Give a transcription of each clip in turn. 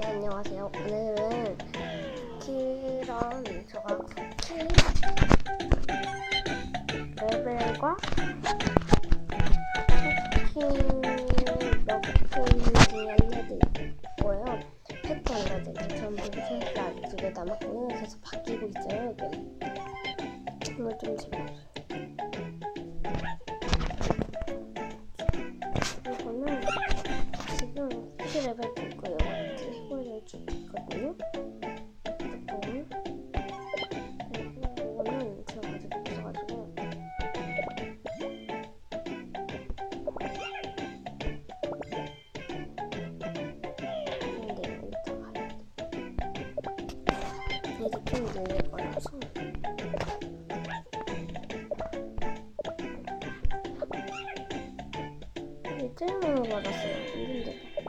네, 안녕하세요. 오늘은 키런 저가 쿠키 레벨과 쿠키 몇 개인지 알려드릴 거예요. 팩트 알려드릴게요. 전부 아직 두개 남았고요. 계속 바뀌고 있어요. 이게 이걸 좀 집어주세요. 조금 그리고 이거는 제가 아직 없어가지고 근데 이따가 얘도 좀 늘릴 거라서 이제 만 받았어요. 근데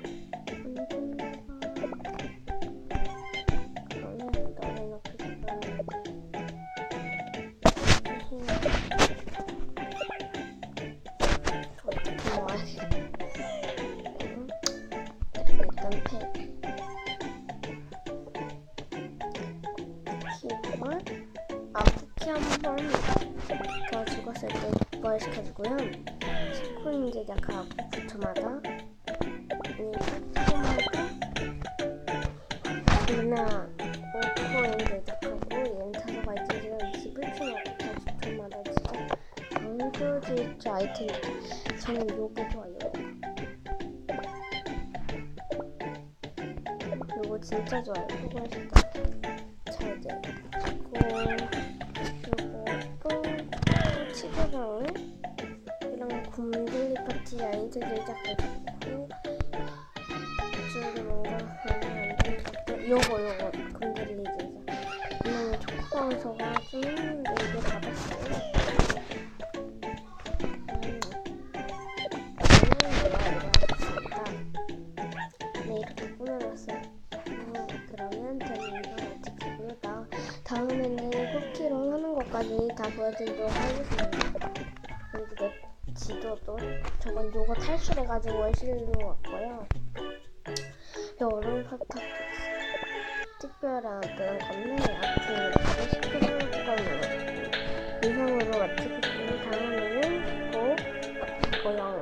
팩 키볼 아 쿠키 한번 더 죽었을 때 그걸 시켜주고요. 스코인지 약간 부처마다 이 부처마다 누나 5코인지 약하고 얘는 타서가 있지만 21초마다 40초마다 진짜 강조질주 아이템 저는 요게 좋아요 진짜 좋아요. 진짜 잘 돼요 그리고 요거 치즈방울 이런 곰돌이 파티 아이들이 자꾸 좋고 저기 뭔가 하면 안 것들 요거 요거 곰돌이 다음에는 쿠키로 하는 것까지 다 보여드리도록 하겠습니다. 그리고 내 지도도 저건 요거 탈출해가지고 월실로 왔고요. 여름 사탕 특별한 그런 건데 아무튼 시끄러운 걸로 이상으로 마치겠습니다. 다음에는 꼭 고영